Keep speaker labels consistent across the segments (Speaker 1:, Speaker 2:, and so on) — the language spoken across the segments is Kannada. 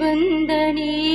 Speaker 1: ವಂದನೆ.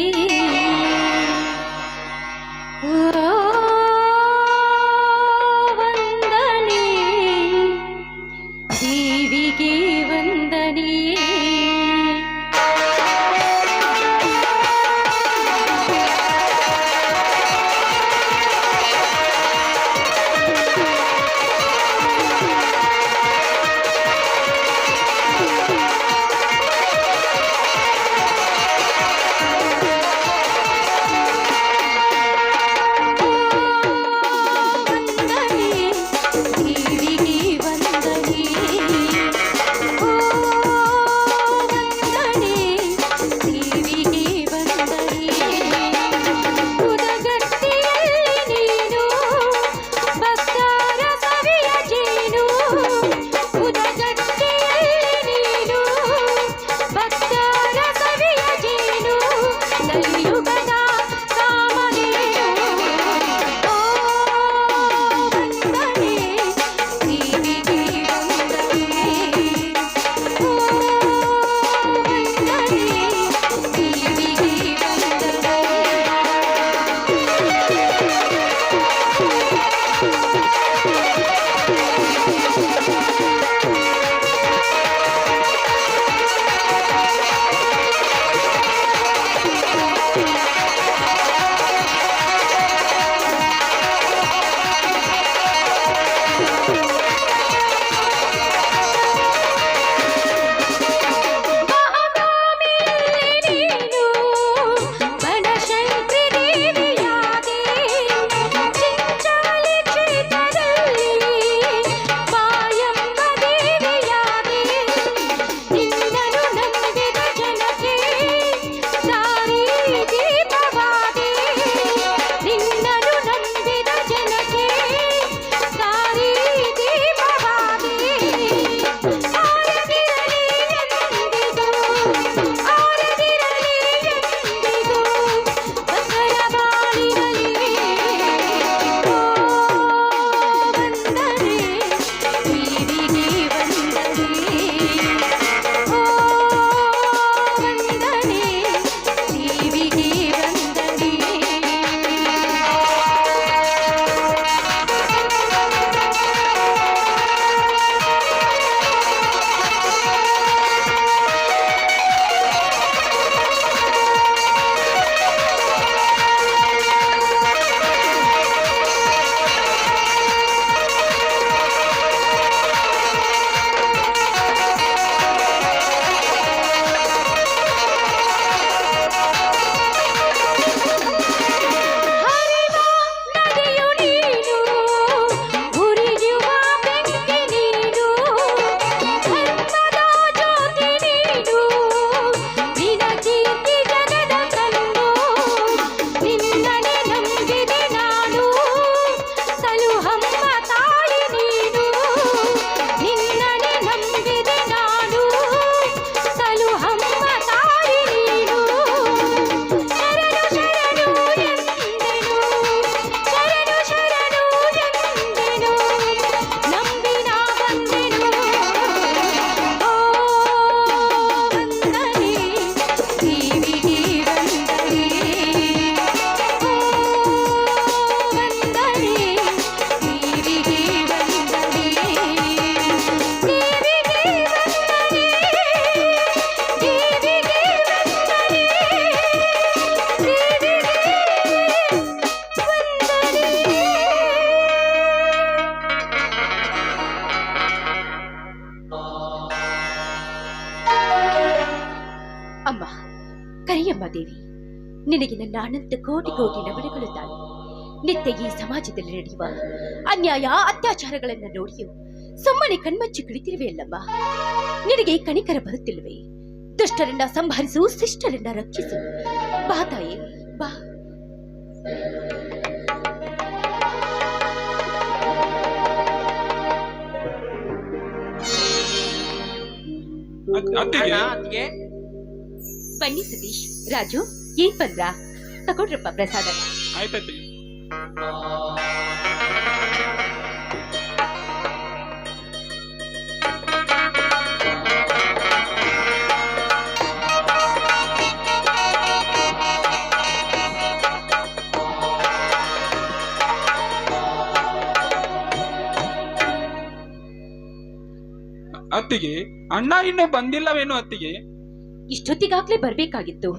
Speaker 1: ಕರಿಯಮ್ಮ ದೇವಿ ನಿನಗೆ ನನ್ನ ಅನಂತ ಕೋಟಿ ಕೋಟಿ ನಮನಗಳು ತಾಯಿ ನಿತ್ಯ ಈ ಸಮಾಜದಲ್ಲಿ ನಡೆಯುವ ಅನ್ಯಾಯ ಅತ್ಯಾಚಾರಗಳನ್ನ ನೋಡಿಯೂ ಸುಮ್ಮನೆ ಕಣ್ಮಚ್ಚಿ ಕುಳಿತಿರುವೆಯಲ್ಲಮ್ಮ ನಿನಗೆ ಕಣಿಕರ ಬರುತ್ತಿಲ್ವೇ ದುಷ್ಟರನ್ನ ಸಂಭಾರಿಸು ಶಿಷ್ಟರನ್ನ ರಕ್ಷಿಸು. ಬಾ ತಾಯಿ ಬಾ.
Speaker 2: ಅತ್ತಿಗೆ.
Speaker 3: ಅತ್ತಿಗೆ.
Speaker 1: ಬನ್ನಿ ಸತೀಶ್. ರಾಜು ಏನ್ ಬಂದ್ರ ತಗೊಂಡ್ರಪ್ಪ ಪ್ರಸಾದ.
Speaker 2: ಅತ್ತಿಗೆ ಅಣ್ಣ ಇನ್ನೂ ಬಂದಿಲ್ಲವೇನು ಅತ್ತಿಗೆ?
Speaker 1: ಇಷ್ಟೊತ್ತಿಗಾಗ್ಲೇ ಬರ್ಬೇಕಾಗಿತ್ತು.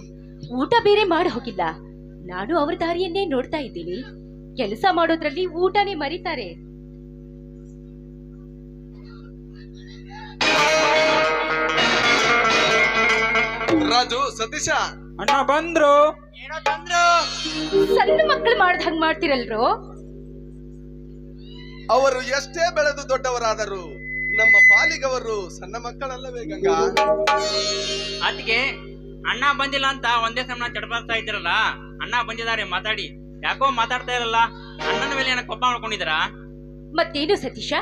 Speaker 1: ಊಟ ಬೇರೆ ಮಾಡಿ ಹೋಗಿಲ್ಲ. ನಾನು ಅವ್ರ ದಾರಿಯನ್ನೇ ನೋಡ್ತಾ ಇದ್ದೀನಿ. ಕೆಲಸ ಮಾಡೋದ್ರಲ್ಲಿ ಊಟನೇ ಮರಿತಾರೆ.
Speaker 4: ರಾಜು ಸತೀಶ.
Speaker 2: ಅಣ್ಣ ಬಂದ್ರು.
Speaker 3: ಏನೋ ತಂದ್ರು
Speaker 1: ಸಣ್ಣ ಮಕ್ಕಳು ಮಾಡ್ದ ಹಂಗ್ ಮಾಡ್ತಿರಲ್ರೋ?
Speaker 4: ಅವರು ಎಷ್ಟೇ ಬೆಳೆದು ದೊಡ್ಡವರಾದರು. ನಮ್ಮ ಪಾಲಿಗವರು ಸಣ್ಣ ಮಕ್ಕಳಲ್ಲವೇ ಗಂಗಾ?
Speaker 3: ಅದಕ್ಕೆ ಅಣ್ಣ ಬಂದಿಲ್ಲ ಅಂತ ಒಂದೇ ಸಮಯ ಚಡಪಡ್ತಾ ಇದ್ದೀರಲ್ಲ ಅಣ್ಣ ಬಂದಿದ್ದಾರೆ ಮಾತಾಡಿ. ಯಾಕೋ ಮಾತಾಡ್ತಾ ಇರಲ್ಲ? ಅಣ್ಣನ ಮೇಲೆ ಏನೋ ಕೋಪ ಮಾಡ್ಕೊಂಡಿದ್ದೀರಾ?
Speaker 1: ಮತ್ತೇನು ಸತೀಶ?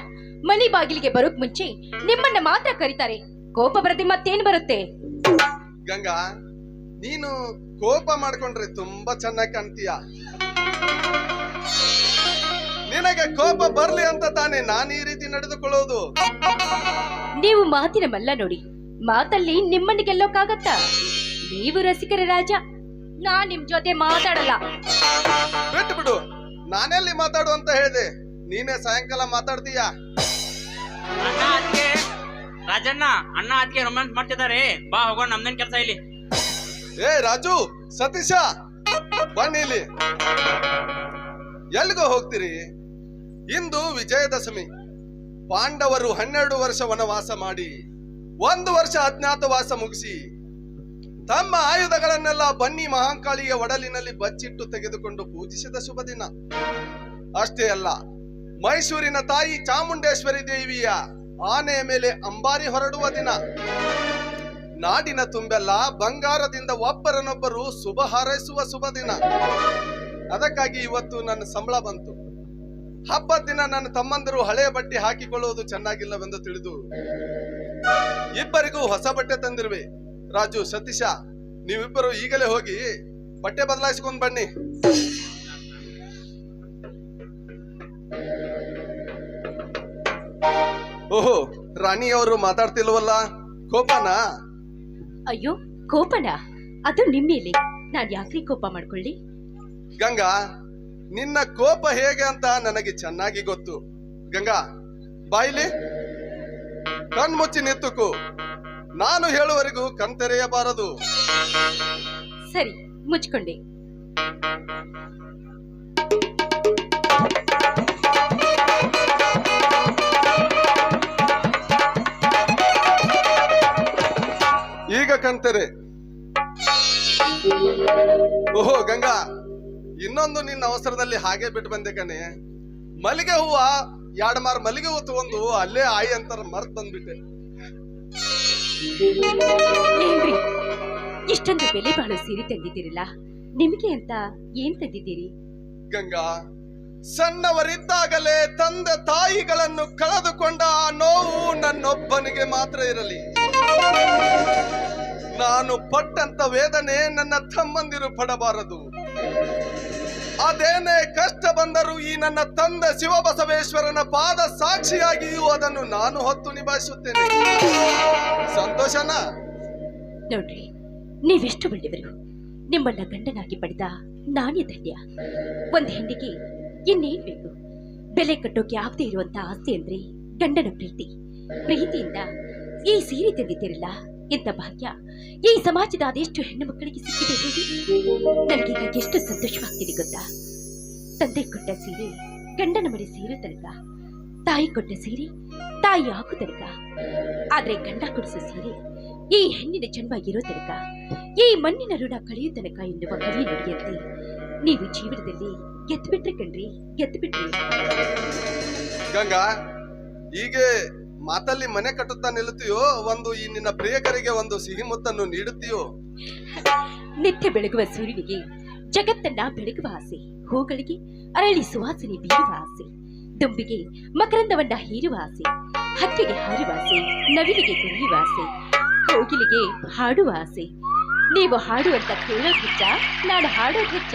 Speaker 1: ಮನೆ ಬಾಗಿಲಿಗೆ ಬರೋಕ್ ಮುಂಚೆ ನಿಮ್ಮನ್ನ ಮಾತ್ರ ಕರೀತಾರೆ. ಕೋಪ ಬರದೆ ಮತ್ತೇನ್ ಬರುತ್ತೆ?
Speaker 4: ಗಂಗಾ ನೀನು ಕೋಪ ಮಾಡ್ಕೊಂಡ್ರೆ ತುಂಬಾ ಚೆನ್ನಾಗಿ ಕಾಣ್ತೀಯ? ನಿನಗೆ ಕೋಪ ಬರ್ಲಿ ಅಂತ ತಾನೇ ನಾನು ಈ ರೀತಿ ನಡೆದುಕೊಳ್ಳೋದು?
Speaker 1: ನೀವು ಮಾತಿನ ಮಲ್ಲ ನೋಡಿ. ಮಾತಲ್ಲಿ ನಿಮ್ಮನ್ನು ಗೆಲ್ಲೋಕ್ಕಾಗತ್ತಾ? ನೀವು ರಸಿಕರ ರಾಜ. ನಾ ನಿಮ್ ಜೊತೆ ಮಾತಾಡಲ್ಲ.
Speaker 4: ಬಿಟ್ಟು ಬಿಡು. ನಾನೆಲ್ಲಿ ಮಾತಾಡು ಅಂತ ಹೇಳಿದೆ. ನೀನೇ ಸಾಯಂಕಾಲ ಮಾತಾಡ್ತೀಯ?
Speaker 3: ಅಣ್ಣ ರಾಜಣ್ಣ ಅಣ್ಣ ಅದಕ್ಕೆ ರೊಮ್ಯಾನ್ಸ್ ಮಾಡ್ತಿದ್ದಾರೆ. ಬಾ ಹೋಗೋಣ ನಮ್ದೇನ್ ಕೆಲಸ ಇಲ್ಲಿ.
Speaker 4: ಏ ರಾಜು ಸತೀಶ ಬನ್ನಿ ಇಲ್ಲಿ. ಎಲ್ಲಿಗೋ ಹೋಗ್ತೀರಿ? ಇಂದು ವಿಜಯದಶಮಿ. ಪಾಂಡವರು ಹನ್ನೆರಡು ವರ್ಷ ವನವಾಸ ಮಾಡಿ, ಒಂದು ವರ್ಷ ಅಜ್ಞಾತವಾಸ ಮುಗಿಸಿ, ತಮ್ಮ ಆಯುಧಗಳನ್ನೆಲ್ಲ ಬನ್ನಿ ಮಹಾಂಕಾಳಿಯ ಒಡಲಿನಲ್ಲಿ ಬಚ್ಚಿಟ್ಟು ತೆಗೆದುಕೊಂಡು ಪೂಜಿಸಿದ ಶುಭ ದಿನ ಅಷ್ಟೇ ಅಲ್ಲ, ಮೈಸೂರಿನ ತಾಯಿ ಚಾಮುಂಡೇಶ್ವರಿ ದೇವಿಯ ಆನೆಯ ಮೇಲೆ ಅಂಬಾರಿ ಹೊರಡುವ ದಿನ. ನಾಡಿನ ತುಂಬೆಲ್ಲ ಬಂಗಾರದಿಂದ ಒಬ್ಬರನೊಬ್ಬರು ಶುಭ ಹಾರೈಸುವ ಶುಭ ದಿನ ಅದಕ್ಕಾಗಿ ಇವತ್ತು ನನ್ನ ಸಂಬಳ ಬಂತು. ಹಬ್ಬದ ದಿನ ನನ್ನ ತಮ್ಮಂದರು ಹಳೆಯ ಬಟ್ಟೆ ಹಾಕಿಕೊಳ್ಳುವುದು ಚೆನ್ನಾಗಿಲ್ಲವೆಂದು ತಿಳಿದು ಇಬ್ಬರಿಗೂ ಹೊಸ ಬಟ್ಟೆ ತಂದಿರುವೆ. ರಾಜು ಸತೀಶ ನೀವಿಬ್ಬರು ಈಗಲೇ ಹೋಗಿ ಬಟ್ಟೆ ಬದಲಾಯಿಸಿಕೊಂಡು ಬನ್ನಿ. ಓಹೋ ರಾಣಿಯವರು ಮಾತಾಡ್ತಿಲ್ವಲ್ಲ? ಕೋಪನಾ?
Speaker 1: ಅಯ್ಯೋ ಕೋಪನ? ಅದು ನಿಮ್ಮೇಲೆ. ನಾನ್ ಯಾಕ್ರಿ ಕೋಪ ಮಾಡ್ಕೊಳ್ಳಿ?
Speaker 4: ಗಂಗಾ ನಿನ್ನ ಕೋಪ ಹೇಗೆ ಅಂತ ನನಗೆ ಚೆನ್ನಾಗಿ ಗೊತ್ತು. ಗಂಗಾ ಬಾಯಿಲಿ ಕಣ್ಮುಚ್ಚಿ ನಿತ್ತುಕು ನಾನು ಹೇಳುವವರೆಗೂ ಕಣ್ತೆರೆಯಬಾರದು
Speaker 1: ಸರಿ ಮುಚ್ಕೊಂಡೆ.
Speaker 4: ಈಗ ಕಣ್ತೆರೆ. ಓಹೋ ಗಂಗಾ. ಇನ್ನೊಂದು ನಿನ್ನ ಅವಸರದಲ್ಲಿ ಹಾಗೆ ಬಿಟ್ಟು ಬಂದೆ ಕಣೆ. ಮಲ್ಲಿಗೆ ಹೂವ ಎರಡು ಮಾರು ಮಲ್ಲಿಗೆ ಹೂ ತಗೊಂಡು ಅಲ್ಲೇ ಆಯಿ ಅಂತಾರ ಮರ್ತ್ ಬಂದ್ಬಿಟ್ಟೆ.
Speaker 1: ಏನ್ರಿ? ಇಷ್ಟೊಂದು ಬೆಲೆ ಬಾಳು ಸೀರೆ ತಂದಿದ್ದೀರಲ್ಲ ನಿಮಗೆ ಅಂತ ಏನ್ ತಂದಿದ್ದೀರಿ?
Speaker 4: ಗಂಗಾ ಸಣ್ಣವರಿದ್ದಾಗಲೇ ತಂದೆ ತಾಯಿಗಳನ್ನು ಕಳೆದುಕೊಂಡ ಆ ನೋವು ನನ್ನೊಬ್ಬನಿಗೆ ಮಾತ್ರ ಇರಲಿ. ನಾನು ಪಟ್ಟಂತ ವೇದನೆ ನನ್ನ ತಮ್ಮಂದಿರು ಪಡಬಾರದು. ಅದೇನೇ ಕಷ್ಟ ಬಂದರೂ ಈ ನನ್ನ ತಂದೆ ಶಿವಬಸವೇಶ್ವರನ ಪಾದ ಸಾಕ್ಷಿಯಾಗಿಯೂ ಅದನ್ನು ನಾನು ಹೊತ್ತು ನಿಭಾಯಿಸುತ್ತೇನೆ. ಸಂತೋಷನ
Speaker 1: ನೋಡ್ರಿ, ನೀವೆಷ್ಟು ಒಳ್ಳೆಯವರು. ನಿಮ್ಮನ್ನ ಗಂಡನಾಗಿ ಪಡೆದ ನಾನೇ ಧನ್ಯ. ಒಂದ್ ಹೆಣ್ಣಿಗೆ ಇನ್ನೇನ್ ಬೇಕು? ಬೆಲೆ ಕಟ್ಟೋಕೆ ಆಗದೆ ಇರುವಂತ ಆಸ್ತಿ ಅಂದ್ರೆ ಗಂಡನ ಪ್ರೀತಿ. ಪ್ರೀತಿಯಿಂದ ಈ ಸೀರೆ ತಂದಿದ್ದೀರಲ್ಲ ಎಂತ ಭಾಗ್ಯ, ಈ ಸಮಾಜದ ಅದೆಷ್ಟು ಹೆಣ್ಣು ಮಕ್ಕಳಿಗೆ ಸಿಕ್ಕಿದೆ ನನಗೀಗ ಎಷ್ಟು ಸಂತೋಷವಾಗ್ತಿದೆ ಗೊತ್ತಾ? ತಂದೆ ಕೊಟ್ಟ ಸೀರೆ, ಗಂಡನ ಮನೆ ಸೇರೋ ತನಕ, ತಾಯಿ ಕೊಟ್ಟ ಸೀರೆ, ತಾಯಿ ಹಾಕು ತನಕ. ಆದ್ರೆ ಗಂಡ ಕೊಡಿಸೋ ಸೀರೆ ಈ ಹೆಣ್ಣಿನ ಜನ್ಮ ಇರೋ ತನಕ, ಈ ಮಣ್ಣಿನ ಋಣ ಕಳೆಯೋ ತನಕ ಎನ್ನುವ ನಡೆಯುತ್ತೆ. ನೀವು ಜೀವನದಲ್ಲಿ ಗೆದ್ದುಬಿಟ್ರಿ ಕಣ್ರಿ ಗೆದ್ದುಬಿಟ್ರಿ
Speaker 4: ಗಂಗಾ, ಹೀಗೆ ಮಾತಲ್ಲಿ ಮನೆ ಕಟ್ಟುತ್ತಾ ನಿಲ್ಲುತ್ತೀಯೋ? ಒಂದು ಈ ನಿನ್ನ ಪ್ರಿಯಕರಿಗೆ ಒಂದು ಸಿಹಿ ಮುತ್ತನ್ನು ನೀಡುತ್ತೀಯೋ?
Speaker 1: ನಿತ್ಯ ಬೆಳಗುವ ಸೂರ್ಯನಿಗೆ, ಜಗತ್ತನ್ನ ಬೆಳಗುವ ಆಸೆ, ಹೂಗಳಿಗೆ ಅರಳಿ ಸುವಾಸನೆ ಬೀರುವ ಆಸೆ, ದುಂಬಿಗೆ ಮಕರಂದವನ್ನ ಹೀರುವ ಆಸೆ, ಹಕ್ಕಿಗೆ ಹಾರುವ ಆಸೆ, ನವಿಲಿಗೆ ಕುಣಿಯುವ ಆಸೆ, ಕೋಗಿಲಿಗೆ ಹಾಡುವ ಆಸೆ. ನೀವು ಹಾಡುವಂತ ಕೇಳೋದ್ ಹೆಚ್ಚ ನಾನು ಹಾಡೋದ್ ಹುಚ್ಚ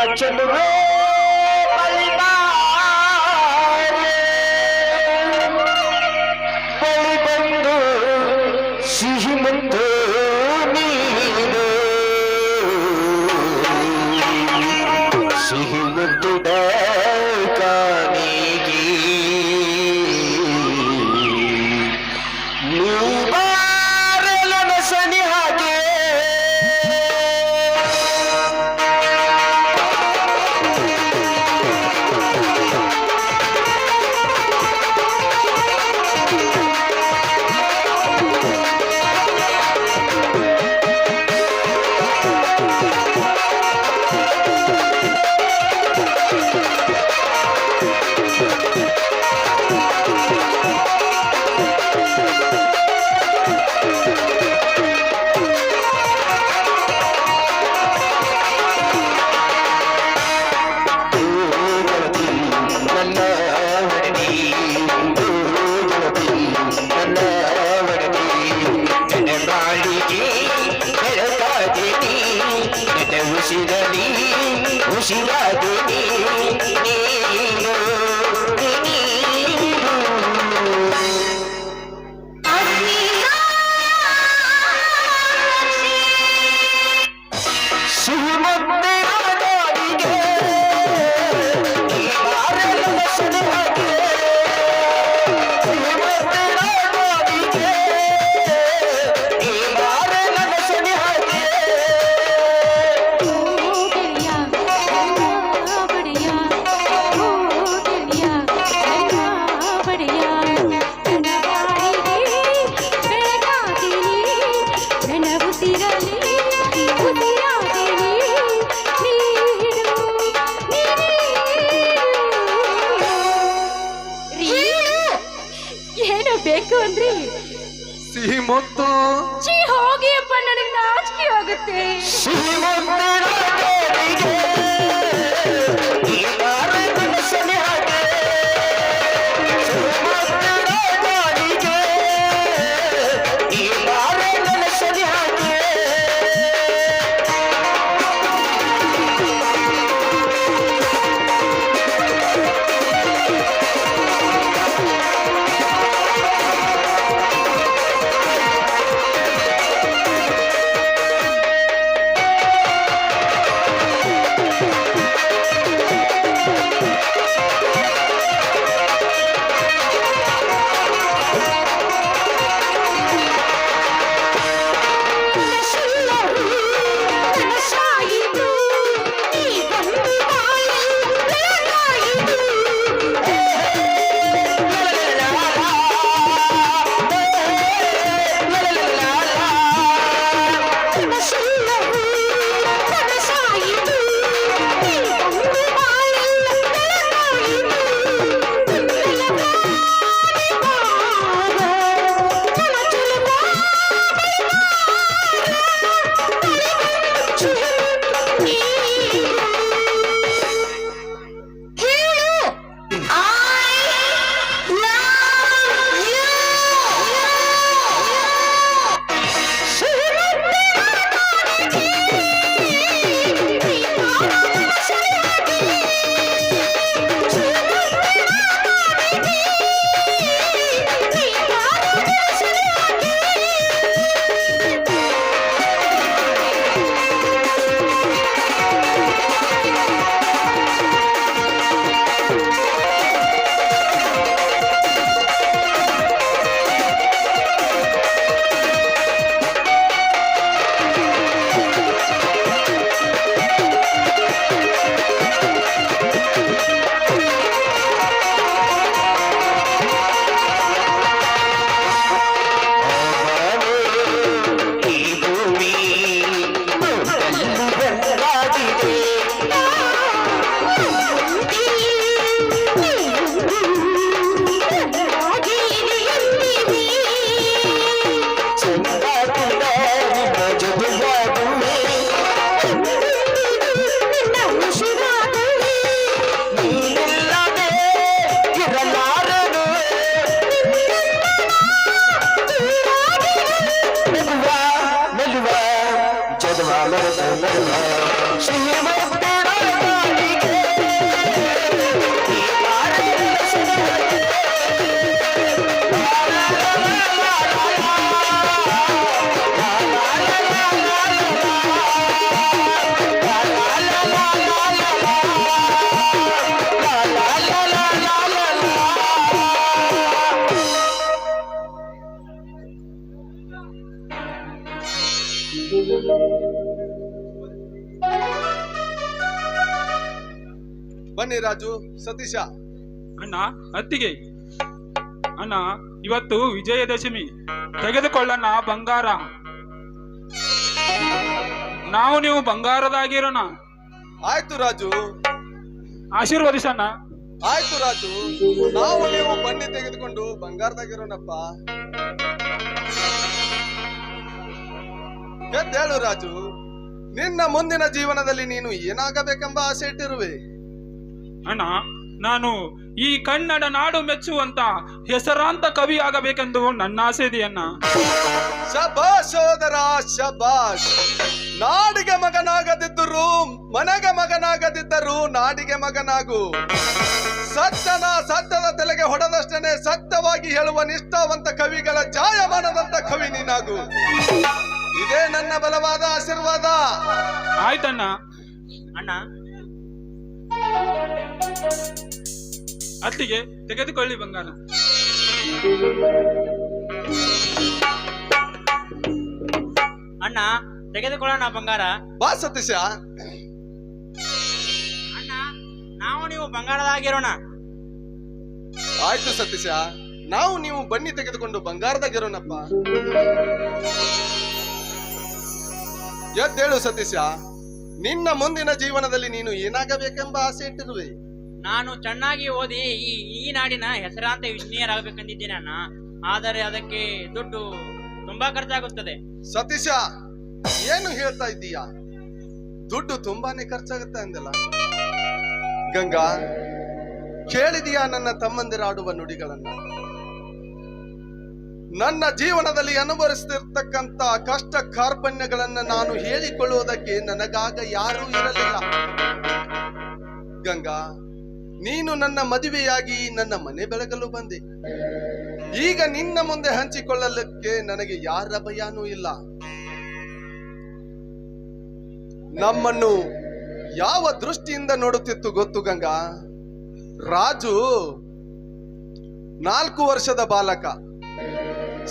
Speaker 5: ನನ್ನ ಚೆಲುವೆ ನನ್ನ ಉಸಿರಲಿ
Speaker 1: ಬೇಕು ಅಂದ್ರೆ
Speaker 4: ಸಿಹಿ ಮೊತ್ತು.
Speaker 1: ಚೀ ಹೋಗಿಯಪ್ಪ ನನಗೆ ನಾಚಿಕೆ ಆಗುತ್ತೆ.
Speaker 4: ಬನ್ನಿ ರಾಜು ಸತೀಶ.
Speaker 2: ಅಣ್ಣ ಅತ್ತಿಗೆ ಅಣ್ಣ ಇವತ್ತು ವಿಜಯದಶಮಿ. ತೆಗೆದುಕೊಳ್ಳೋಣ ಬಂಗಾರ. ನಾವು ನೀವು ಬಂಗಾರದಾಗಿರೋಣ.
Speaker 4: ಆಯ್ತು ರಾಜು.
Speaker 2: ಆಶೀರ್ವದಿಸಣ್ಣ.
Speaker 4: ಆಯ್ತು ರಾಜು. ನಾವು ನೀವು ಬನ್ನಿ ತೆಗೆದುಕೊಂಡು ಬಂಗಾರದಾಗಿರೋಣಪ್ಪ. ಎದ್ದೇಳು ರಾಜು? ನಿನ್ನ ಮುಂದಿನ ಜೀವನದಲ್ಲಿ ನೀನು ಏನಾಗಬೇಕೆಂಬ ಆಸೆ ಇಟ್ಟಿರುವೆ.
Speaker 2: ಅಣ್ಣ ನಾನು ಈ ಕನ್ನಡ ನಾಡು ಮೆಚ್ಚುವಂತ ಹೆಸರಾಂತ ಕವಿ ಆಗಬೇಕೆಂದು ನನ್ನ ಆಸೆ ಇದೆಯಣ್ಣ.
Speaker 4: ಶಬಾಷ್ ಸೋದರ ಶಬಾಷ್ ನಾಡಿಗೆ ಮಗನಾಗದಿದ್ದರು ಮನೆಗೆ ಮಗನಾಗದಿದ್ದರು ನಾಡಿಗೆ ಮಗನಾಗು. ಸತ್ತನ ಸತ್ತದ ತಲೆಗೆ ಹೊಡೆದಷ್ಟನೆ ಸತ್ತವಾಗಿ ಹೇಳುವ ನಿಷ್ಠಾವಂತ ಕವಿಗಳ ಜಾಯಮಾನದಂತ ಕವಿ ನೀನಾಗು. ಇದೇ ನನ್ನ ಬಲವಾದ ಆಶೀರ್ವಾದ.
Speaker 2: ಆಯ್ತಣ್ಣ.
Speaker 3: ಅಣ್ಣ.
Speaker 2: ಅತ್ತಿಗೆ ತೆಗೆದುಕೊಳ್ಳಿ ಬಂಗಾರ.
Speaker 3: ಅಣ್ಣ ತೆಗೆದುಕೊಳ್ಳೋಣ ಬಂಗಾರ.
Speaker 4: ಬಾ ಸತೀಶ.
Speaker 3: ಅಣ್ಣ ನಾವು ನೀವು ಬಂಗಾರದಾಗಿರೋಣ.
Speaker 4: ಆಯ್ತು ಸತೀಶ. ನಾವು ನೀವು ಬನ್ನಿ ತೆಗೆದುಕೊಂಡು ಬಂಗಾರದಾಗಿರೋಣಪ್ಪ. ಎದ್ದೇಳು ಸತೀಶ. ನಿನ್ನ ಮುಂದಿನ ಜೀವನದಲ್ಲಿ ನೀನು ಏನಾಗಬೇಕೆಂಬ ಆಸೆ ಇಟ್ಟಿರುವೆ.
Speaker 3: ನಾನು ಚೆನ್ನಾಗಿ ಓದಿ ಈ ಈ ನಾಡಿನ ಹೆಸರಾಂತ ಇಂಜಿನಿಯರ್ ಆಗಬೇಕಂದಿದ್ದೇನೆ ಅಣ್ಣ. ಆದರೆ ಅದಕ್ಕೆ ದುಡ್ಡು ತುಂಬಾ ಖರ್ಚಾಗುತ್ತದೆ.
Speaker 4: ಸತೀಶ ಏನು ಹೇಳ್ತಾ ಇದ್ದೀಯಾ? ದುಡ್ಡು ತುಂಬಾನೇ ಖರ್ಚಾಗುತ್ತೆ ಅಂದಲ್ಲ. ಗಂಗಾ ಕೇಳಿದೀಯಾ ನನ್ನ ತಮ್ಮಂದಿರಾಡುವ ನುಡಿಗಳನ್ನ? ನನ್ನ ಜೀವನದಲ್ಲಿ ಅನುಭವಿಸುತ್ತಿರ್ತಕ್ಕಂತ ಕಷ್ಟ ಕಾರ್ಪಣ್ಯಗಳನ್ನು ನಾನು ಹೇಳಿಕೊಳ್ಳುವುದಕ್ಕೆ ನನಗಾಗ ಯಾರೂ ಇರಲಿಲ್ಲ. ಗಂಗಾ, ನೀನು ನನ್ನ ಮದುವೆಯಾಗಿ ನನ್ನ ಮನೆ ಬೆಳಗಲು ಬಂದೆ. ಈಗ ನಿನ್ನ ಮುಂದೆ ಹಂಚಿಕೊಳ್ಳಲಿಕ್ಕೆ ನನಗೆ ಯಾರ ಭಯನೂ ಇಲ್ಲ. ನಮ್ಮನ್ನು ಯಾವ ದೃಷ್ಟಿಯಿಂದ ನೋಡುತ್ತಿತ್ತು ಗೊತ್ತು ಗಂಗಾ? ರಾಜು ನಾಲ್ಕು ವರ್ಷದ ಬಾಲಕ.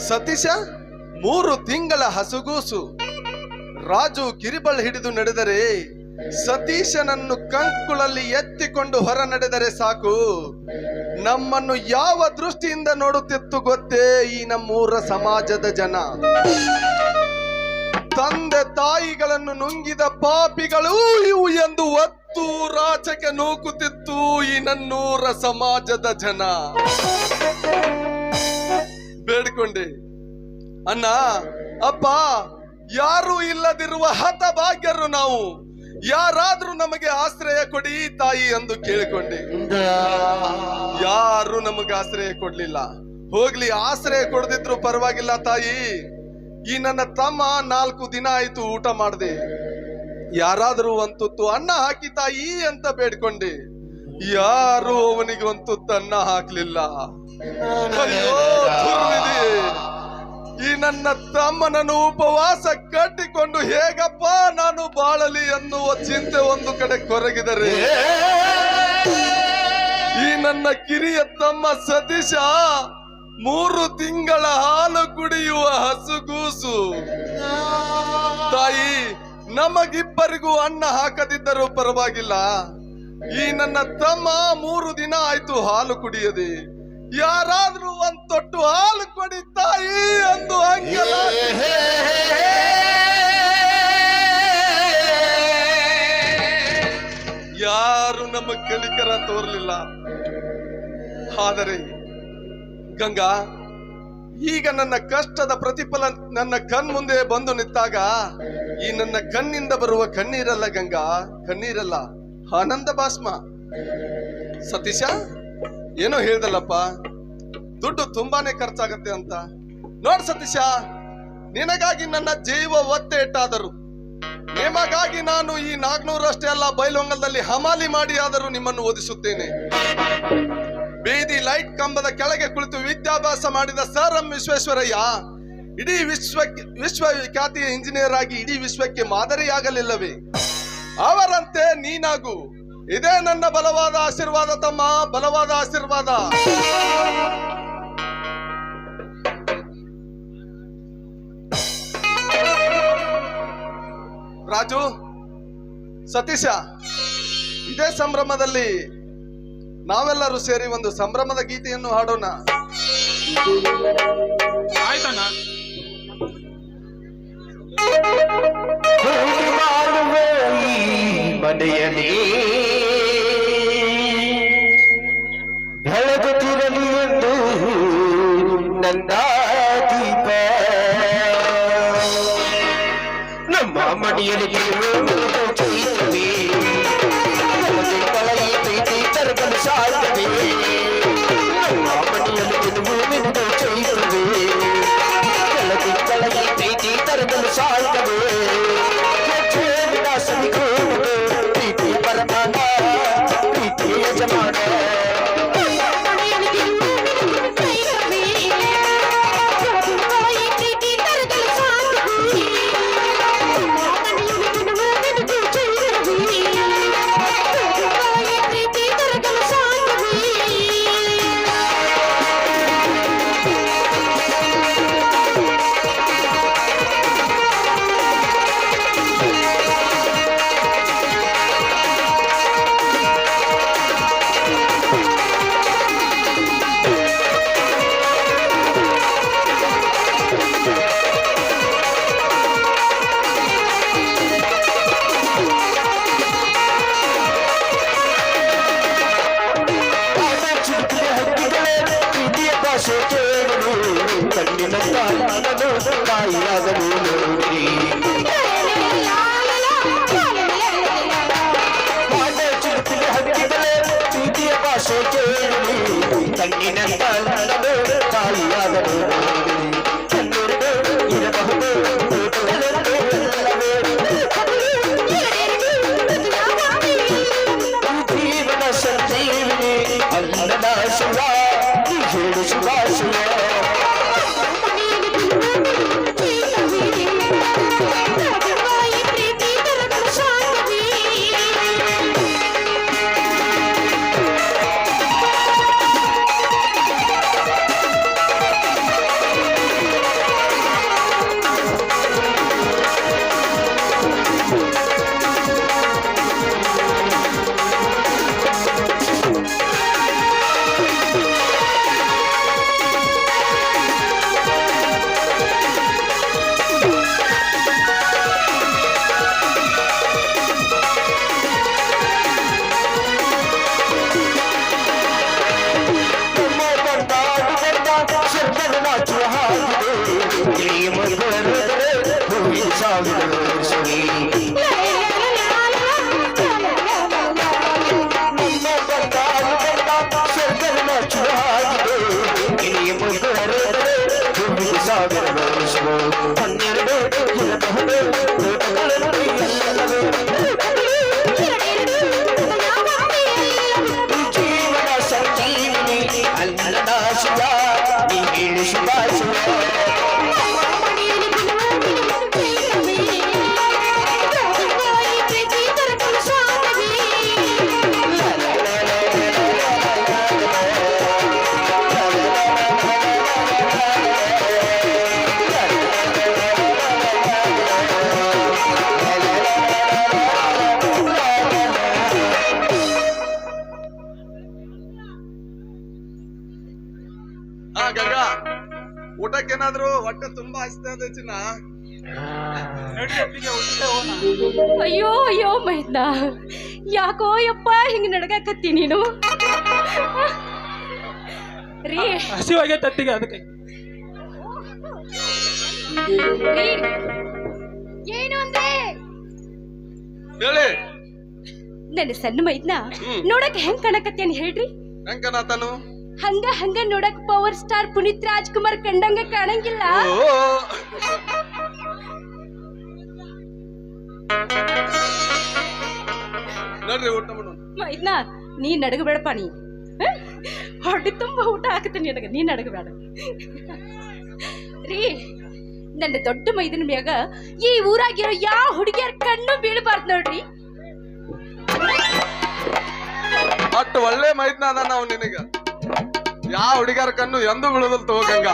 Speaker 4: ಸತೀಶ, ಮೂರು ತಿಂಗಳ ಹಸುಗೂಸು. ರಾಜು ಕಿರಿಬಳ್ ಹಿಡಿದು ನಡೆದರೆ ಸತೀಶನನ್ನು ಕಂಕುಳಲ್ಲಿ ಎತ್ತಿಕೊಂಡು ಹೊರ ನಡೆದರೆ ಸಾಕು. ನಮ್ಮನ್ನು ಯಾವ ದೃಷ್ಟಿಯಿಂದ ನೋಡುತ್ತಿತ್ತು ಗೊತ್ತೇ ಈ ನಮ್ಮೂರ ಸಮಾಜದ ಜನ. ತಂದೆ ತಾಯಿಗಳನ್ನು ನುಂಗಿದ ಪಾಪಿಗಳು ಇವು ಎಂದು ಒತ್ತು ರಾಚಕ್ಕೆ ನೂಕುತ್ತಿತ್ತು ಈ ನನ್ನೂರ ಸಮಾಜದ ಜನ. ಬೇಡ್ಕೊಂಡೆ. ಅಣ್ಣ, ಅಪ್ಪ, ಯಾರು ಇಲ್ಲದಿರುವ ಹತಭಾಗ್ಯರು ನಾವು. ಯಾರಾದ್ರೂ ನಮಗೆ ಆಶ್ರಯ ಕೊಡಿ ತಾಯಿ ಎಂದು ಕೇಳಿಕೊಂಡೆ. ಯಾರು ನಮಗೆ ಆಶ್ರಯ ಕೊಡ್ಲಿಲ್ಲ. ಹೋಗ್ಲಿ, ಆಶ್ರಯ ಕೊಡದಿದ್ರು ಪರವಾಗಿಲ್ಲ ತಾಯಿ. ಈ ನನ್ನ ತಮ್ಮ ನಾಲ್ಕು ದಿನ ಆಯ್ತು ಊಟ ಮಾಡಿದೆ. ಯಾರಾದ್ರೂ ಒಂದು ಅನ್ನ ಹಾಕಿ ತಾಯಿ ಅಂತ ಬೇಡ್ಕೊಂಡೆ. ಯಾರು ಅವನಿಗೆ ಒಂದು ತುತ್ತು ಅನ್ನ ಹಾಕ್ಲಿಲ್ಲ. ಅಯ್ಯೋ ದುರ್ವಿಧಿ. ಈ ನನ್ನ ತಮ್ಮನನ್ನು ಉಪವಾಸ ಕಟ್ಟಿಕೊಂಡು ಹೇಗಪ್ಪ ನಾನು ಬಾಳಲಿ ಎನ್ನುವ ಚಿಂತೆ ಒಂದು ಕಡೆ ಕೊರಗಿದರೆ. ಈ ನನ್ನ ಕಿರಿಯ ತಮ್ಮ ಸತೀಶ ಮೂರು ತಿಂಗಳ ಹಾಲು ಕುಡಿಯುವ ಹಸುಗೂಸು. ತಾಯಿ, ನಮಗಿಬ್ಬರಿಗೂ ಅನ್ನ ಹಾಕದಿದ್ದರೂ ಪರವಾಗಿಲ್ಲ. ಈ ನನ್ನ ತಮ್ಮ ಮೂರು ದಿನ ಆಯ್ತು ಹಾಲು ಕುಡಿಯದೆ. ಯಾರಾದ್ರೂ ಒಂದ್ ತೊಟ್ಟು ಹಾಲು ಕೊಡಿ ತಾಯಿ ಅಂದು ಅಂಗಲ. ಯಾರು ನಮ್ಮ ಕಲಿಕರ ತೋರ್ಲಿಲ್ಲ. ಆದರೆ ಗಂಗಾ, ಈಗ ನನ್ನ ಕಷ್ಟದ ಪ್ರತಿಫಲ ನನ್ನ ಕಣ್ ಮುಂದೆ ಬಂದು ನಿಂತಾಗ ಈ ನನ್ನ ಕಣ್ಣಿಂದ ಬರುವ ಕಣ್ಣೀರಲ್ಲ ಗಂಗಾ, ಕಣ್ಣೀರಲ್ಲ, ಆನಂದ ಭಾಸ್ಮ ಸತೀಶ? ಏನೋ ಹೇಳ್ದಲ್ಲಪ್ಪ? ದುಡ್ಡು ತುಂಬಾನೇ ಖರ್ಚಾಗತ್ತೆ ಅಂತ. ನೋಡ್ ಸತೀಶ, ನಿನಗಾಗಿ ನನ್ನ ಜೀವ ಒತ್ತೆ ಇಟ್ಟಾದರು ನಿಮಗಾಗಿ ನಾನು ಈ ನಾಗ್ನೂರಷ್ಟೇ ಅಲ್ಲ ಬೈಲೊಂಗಲದಲ್ಲಿ ಹಮಾಲಿ ಮಾಡಿ ಆದರೂ ನಿಮ್ಮನ್ನು ಓದಿಸುತ್ತೇನೆ. ಬೀದಿ ಲೈಟ್ ಕಂಬದ ಕೆಳಗೆ ಕುಳಿತು ವಿದ್ಯಾಭ್ಯಾಸ ಮಾಡಿದ ಸರ್ ಎಂ ವಿಶ್ವೇಶ್ವರಯ್ಯ, ಇಡೀ ವಿಶ್ವ ಖ್ಯಾತಿಯ ಇಂಜಿನಿಯರ್ ಆಗಿ ಇಡೀ ವಿಶ್ವಕ್ಕೆ ಮಾದರಿಯಾಗಲಿಲ್ಲವೇ? ಅವರಂತೆ ನೀನಾಗು. ಇದೇ ನನ್ನ ಬಲವಾದ ಆಶೀರ್ವಾದ ತಮ್ಮ ಬಲವಾದ ಆಶೀರ್ವಾದ. ರಾಜು ಸತೀಶ ಇದೇ ಸಂಭ್ರಮದಲ್ಲಿ ನಾವೆಲ್ಲರೂ ಸೇರಿ ಒಂದು ಸಂಭ್ರಮದ ಗೀತೆಯನ್ನು ಹಾಡೋಣ.
Speaker 2: ಆಯ್ತಣ್ಣ.
Speaker 5: ಮನೆಯಲ್ಲಿ ನನ್ನ రాగదు తాయి రాగదు భాష చేయండి తగ్గినంత తాయి రాగదు ನೀ ಹೇಳು
Speaker 4: ಚಿನ್ನ
Speaker 1: ಅಯ್ಯೋ ಅಯ್ಯೋ ಮೈದ್ನ ಯಾಕೋ ಯಪ್ಪ ಹಿಂಗ್ ನಡ್ಗಾಕತ್ತಿ ನೀನು? ರೀ.
Speaker 2: ಅತ್ತಿಗೆ ಅದಕ್ಕೆ.
Speaker 1: ರೀ. ಏನು ಅಂದ್ರೆ
Speaker 4: ಹೇಳಿ.
Speaker 1: ನನ್ನ ಸಣ್ಣ ಮೈದ್ನ. ನೋಡಕ್ ಹೆಂಗ್ ಕಾಣಕತ್ತಿ ಹೇಳ್ರಿ.
Speaker 4: ಹೆಂಕನಾತನು
Speaker 1: ಹಂಗ ಹಂಗ ನೋಡಕ್ ಪವರ್ ಸ್ಟಾರ್ ಪುನೀತ್ ರಾಜ್ಕುಮಾರ್ ಕಂಡಂಗ ಕಾಣಂಗಿಲ್ಲ.
Speaker 4: ನೀ ನೋಡ್ರಿ ಊಟ ಮಾಡೋಣ.
Speaker 1: ಮೈದ್ನ ನೀ ನಡಗಬೇಡಪ್ಪ ನೀ? ಹೊಟ್ಟೆ ತುಂಬ ಊಟ ಹಾಕತ್ತೀನಿ ನಿನಗ ನೀ ನಡಗಬೇಡ. ರೀ ನನ್ನ ದೊಡ್ಡ ಮೈದನ ಮ್ಯಾಗ ಈ ಊರಾಗಿರೋ ಯಾವ ಹುಡುಗಿಯರ ಕಣ್ಣು ಬೀಳಬಾರ್ದು ನೋಡ್ರಿ.
Speaker 4: ಅಷ್ಟು ಒಳ್ಳೆ ಮೈದ್ನ ಅದ ನಾವು ನಿನಗ. ಯಾವ ಹುಡುಗರ ಕಣ್ಣು ಎಂದು ಬೀಳದಲ್ ತಗೋ ಗಂಗಾ